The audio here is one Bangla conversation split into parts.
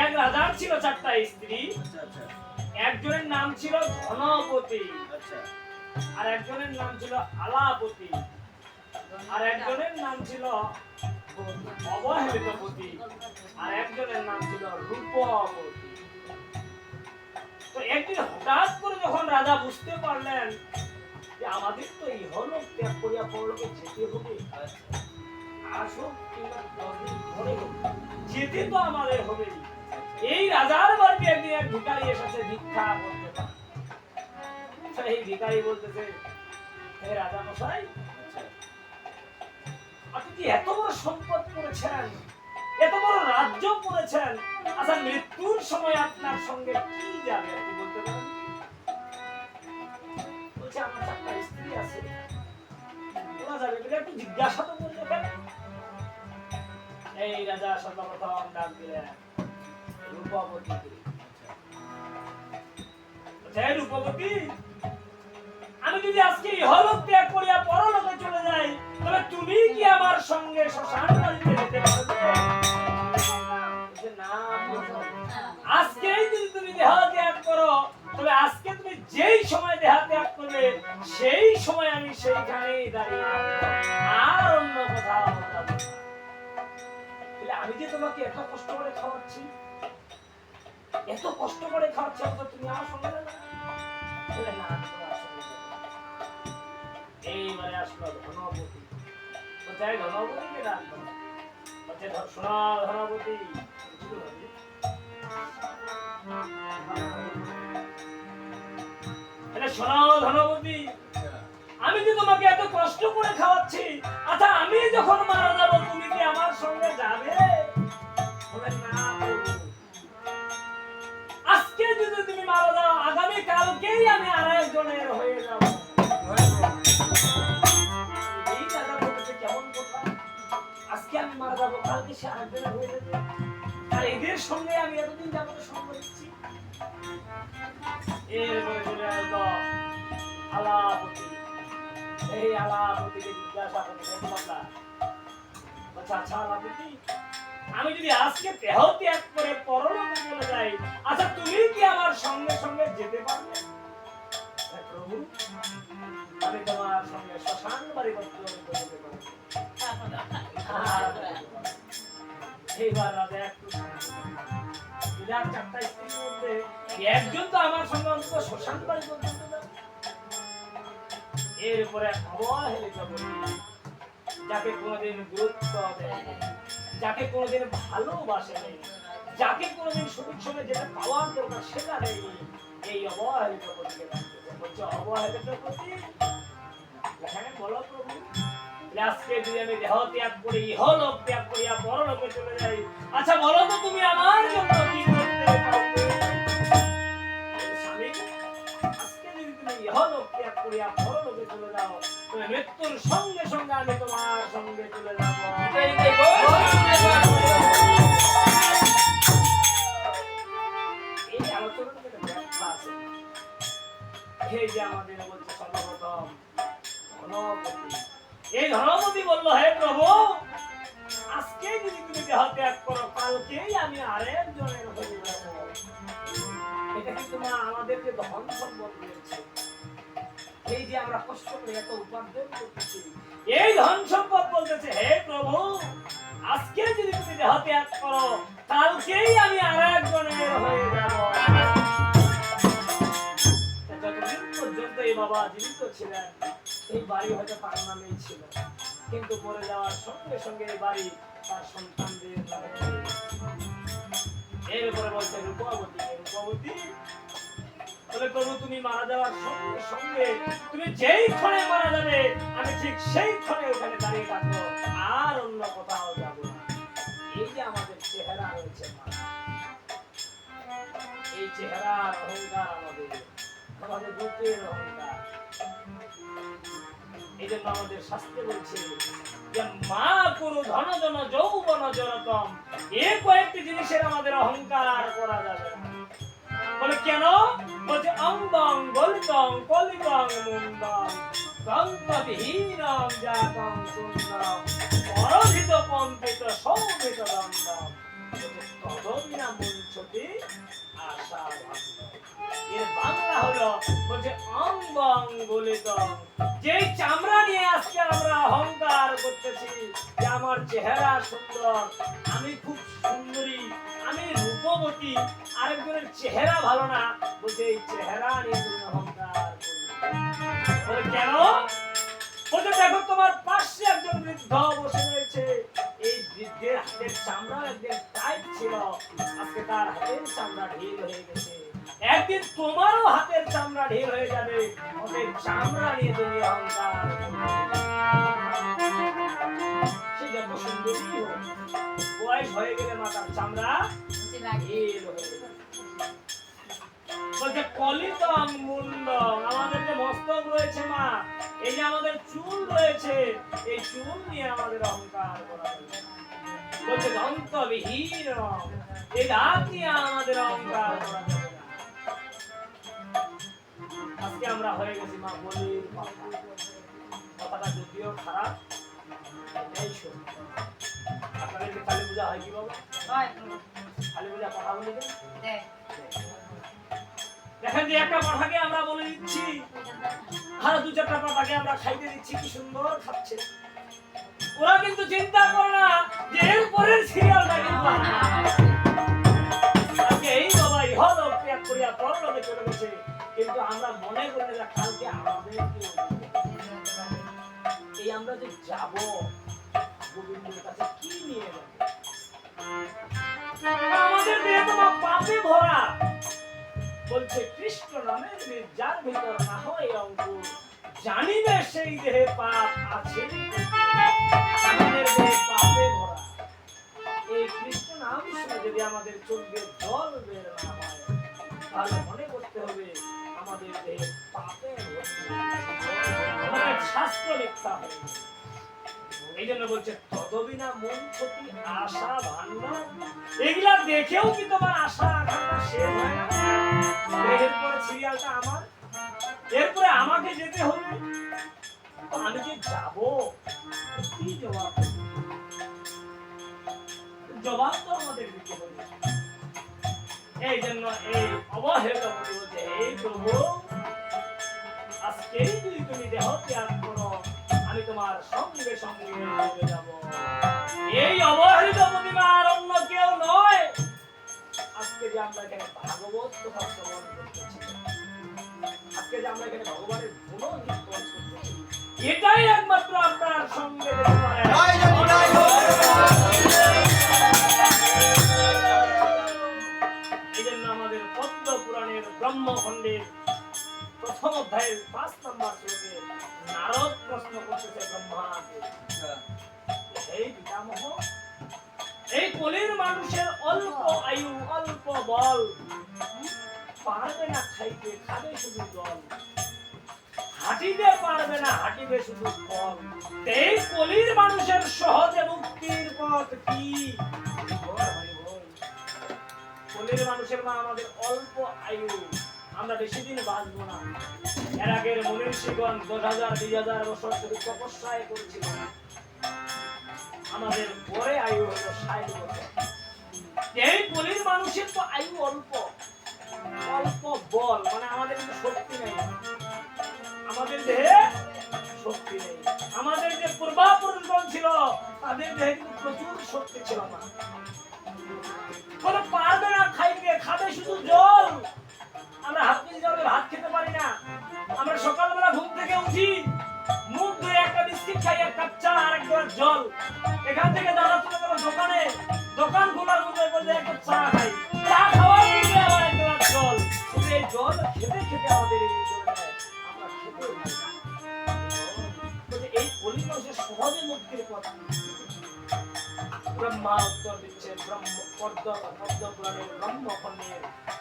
এক রাজার ছিল চারটা স্ত্রী আচ্ছা আচ্ছা একজনের নাম ছিল ধনপতি আচ্ছা। আর একজনের নাম ছিল আলাপতি আর একজনের নাম ছিল অবহেলিতপতি আর একজনের নাম ছিল রূপপতি তো একদিন হঠাৎ করে যখন রাজা বুঝতে পারলেন যে আমাদের তো ইহলোক ত্যাগ করিয়া পরলোকে যেতে হবে এই রাজার বাড়িতে একদিন এক ভিখারি এসেছে ভিক্ষা করতে তো এই ভিখারি বলতেছে, হে রাজা মশাই আপনি কি এত বড় সম্পদ করেছেন? এত বড় রাজ্য করেছেন? আচ্ছা মৃত্যুর সময় আপনার সঙ্গে কি যাবে? আপনি বলতে পারেন। বলছে, আমার চারটা স্ত্রী আছে। ওরা যাবে একটু জিজ্ঞাসা তো করলে কেন? এই রাজা সর্বপ্রথম ডাক দিলেন রূপবতী বলছে, রূপবতী আমি যদি আজকে ইহলোক ত্যাগ করিয়া পরলোকে চলে যাই তবে তুমি কি আমার সঙ্গে শ্মশান বাড়িতে যেতে পারবে? তোমাকে এত কষ্ট করে খাওয়াচ্ছি? এত কষ্ট করে খাওয়াচ্ছি অথচ তুমি সঙ্গে যাবে না? এইবারে আসলো ধনপতি আমি যে তোমাকে এত কষ্ট করে আর এদের সঙ্গে আমি এতদিন যাব সঙ্গ দিচ্ছি এরপরে চলে আসলো আলাপতি। এই আলাপতিকে জিজ্ঞাসা করতে আচ্ছা আচ্ছা আলাপতি আমি যদি আজকে দেহ ত্যাগ করে পরলোকে চলে যাই আচ্ছা তুমি কি আমার সঙ্গে সঙ্গে যেতে পারবে? প্রভু আমি তোমার সঙ্গে শ্মশান বাড়ি পারব। যাকে কোনোদিন গুরুত্ব যাকে কোনোদিন ভালোবাসে নেই যাকে কোনোদিন সঠিক সময় যেটা পাওয়ার দরকার সেটা দেয়নি এই অবহেলিত প্রতিকে ডাকতেছে। বলছে, অবহেলিত প্রতি হ্যাঁ বলো প্রভু। আজকে যদি আমি দেহ ত্যাগ করি ইহলোক ত্যাগ করিয়া পরলোকে চলে যাই। আচ্ছা বলো তো তুমি আমার জন্য কি করতে পারবে স্বামী, আজকে যদি তুমি ইহলোক ত্যাগ করিয়া পরলোকে চলে যাও, তবে মৃত্যুর সঙ্গে সঙ্গে আমি তোমার সঙ্গে চলে যাব। আমাদের বলছে সর্বপ্রথম ধনপতি এই বলল, হে প্রভু আজকে যদি তুমি দেহ ত্যাগ করো, কালকেই আমি আরেকজনের হয়ে যাব। এটা কিন্তু মা আমাদেরকে ধন সম্পদ এই যে আমরা কষ্ট করে এত উপার্জন করতেছি, এই ধন সম্পদ বলতেছে, হে প্রভু আজকে যদি তুমি দেহ ত্যাগ করো, কালকেই আমি আরেকজনের হয়ে যাব। এই বাবা জীবিত ছিলেন, এই বাড়ি হয়তো তার নামেই ছিল। কিন্তু মরে যাওয়ার সঙ্গে সঙ্গে এই বাড়ি তার সন্তানদের এরপরে বলছে রূপবতী রূপবতী বলে প্রভু তুমি মারা যাওয়ার সঙ্গে সঙ্গে তুমি যেই ক্ষণে মারা যাবে, আমি ঠিক সেই ক্ষণে ওখানে দাঁড়িয়ে থাকব। জন্য আমাদের শাস্ত্রে বলছে যে মা কুরু ধন জন যৌবন জনতম এই কয়েকটি জিনিসের আমাদের অহংকার করা যাবে বলে কেন? বলছে অঙ্গং গলিতং কলিতং মুন্ডং গঙ্গবিহীনং জাতং সুন্দরম পরধিত পম্পিত সৌমিত দণ্ডম বলছে, তদ তদবিনা মুঞ্চতি আশা এর বাংলা হলো বলছে অং বং গলিত যে চামড়া নিয়ে আজকে আমরা অহংকার করতেছি যে আমার চেহারা সুন্দর, আমি খুব সুন্দরী, আমি রূপবতী, আরেকজনের চেহারা ভালো না, বলছে এই চেহারা নিয়ে তুমি অহংকার কেন? বলছে, দেখো তোমার পাশে একজন বৃদ্ধ বসে রয়েছে। এই বৃদ্ধের হাতের চামড়া একদিন টাইট ছিল। আজকে তার হাতের চামড়া ঢিল হয়ে গেছে। একদিন তোমারও হাতের চামড়া ঢিল হয়ে যাবে ওদের চামড়া নিয়ে তুমি অহংকার বলছে, কলিতম মুন্ডম মস্তক রয়েছে মা, এই আমাদের চুল রয়েছে, এই চুল নিয়ে আমাদের অহংকার করা। বলছে, দন্তবিহীন এই দাঁত নিয়ে আমাদের অহংকার করা। আজকে আমরা হয়ে গেছি মা বলির কথাটা যদিও খারাপ এটাই সত্য আপনাদেরকে কালী পূজা হয় কি বাবা? কালী পূজা কথা বলি দেন? দেখেন যে একটা পাঠাকে আমরা বলে দিচ্ছি। আর দু চারটা পাঠাকে আমরা খাইতে দিচ্ছি কি সুন্দর খাচ্ছে। ওরা কিন্তু চিন্তা করে না যে এর পরের সিরিয়ালটা কিন্তু এই বাবা ইহল ত্যাগ করিয়া পরলোকে চলে আমাদের এই বলছে, কৃষ্ণ নামের বীজ যার ভিতর না হয় অঙ্কুর জানিবে সেই দেহে পাপ আছে দেহে পাপে ভরা। এই কৃষ্ণ নাম যদি আমাদের চোখ জল বের না হয় তাহলে মনে করতে হবে আমাদের শাস্ত্র হয়ে গেছে। এই জন্য বলছে, তদবিনা মন আশা ভান্ডার এগুলা দেখেও কি তোমার আশা আকাঙ্ক্ষা শেষ আমার? এরপরে আমাকে যেতে হবে? আমি যে যাব কি জবাব জবাব তো আমাদের দিতে হবে। এই জন্য এই অবহেলা বলি বলছে এই প্রভু, আজকেই যদি তুমি দেহ ত্যাগ করো, আমি তোমার সঙ্গে সঙ্গে চলে যাব। এই অবহেলিত প্রতিমা আর অন্য কেউ নয়। আজকে যে আমরা এখানে ভাগবত কথা শ্রবণ করতেছি, আজকে যে আমরা এখানে ভগবানের গুণ কীর্তন করতেছি এটাই একমাত্র আপনার সঙ্গে মানুষের অল্প আয়ু, অল্প বল। পারবে না খাইতে, খাবে শুধু জল। হাঁটিতে পারবে না, হাঁটিবে শুধু ফল। এই কলির মানুষের সহজে মুক্তির পথ কি। কলির মানুষের মা আমাদের অল্প আয়ু। আমরা বেশি দিন বাঁচবো না। এর আগের মনির শিগন দশ হাজার দুই হাজার বছর শুধু তপস্যায় করছিল আমাদের পরে আয়ু হলো ষাট বছর। এই মানুষের তো আয়ু অল্প। অল্প বল মানে আমাদের কিন্তু শক্তি নেই। আমাদের দেহে শক্তি নেই। আমাদের যে পূর্বাপুরুষগণ ছিল, তাদের দেহে কিন্তু প্রচুর শক্তি ছিল না। পারবে না খাইবে খাবে শুধু জল। আমরা হাত কেজি জলে ভাত খেতে পারি না। আমরা সকালবেলা ঘুম থেকে উঠি, মুখ ধুয়ে একটা বিস্কিট খাই, এক কাপ চা আর এক জল। এখান থেকে দাদা চলে গেল দোকানে। দোকান খোলার মধ্যে বলতে একটা চা খাই চা খাওয়ার পূর্বে আবার এক গ্লাস জল শুধু এই জল খেতে খেতে আমাদের এই চলে যায় আমরা খেতে পারি না। বলছে, এই পরিবেশে সহজে মুক্তির পথ কি? ব্রহ্মা উত্তর দিচ্ছে ব্রহ্ম পদ্ম পদ্ম পুরাণের ব্রহ্মখণ্ডের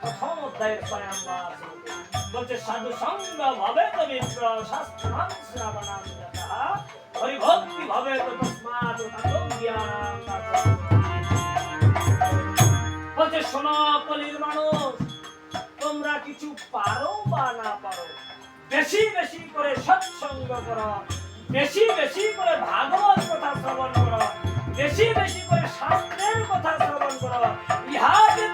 প্রথম অধ্যায়ের নম্বর শ্লোকে। বলছে সাধু সঙ্গ ভাবে তো বিপ্র শাস্ত্রাং শ্রাবণাং যথা হরিভক্তি ভাবে তো তস্মাৎ ততো জ্ঞানাং বলছে, শোনো মানুষ, তোমরা কিছু পারো বা না পারো? বেশি বেশি করে সৎসঙ্গ করো। বেশি বেশি করে ভাগবত কথা শ্রবণ করো। বেশি বেশি করে শাস্ত্রের কথা শ্রবণ করো। ইহা যে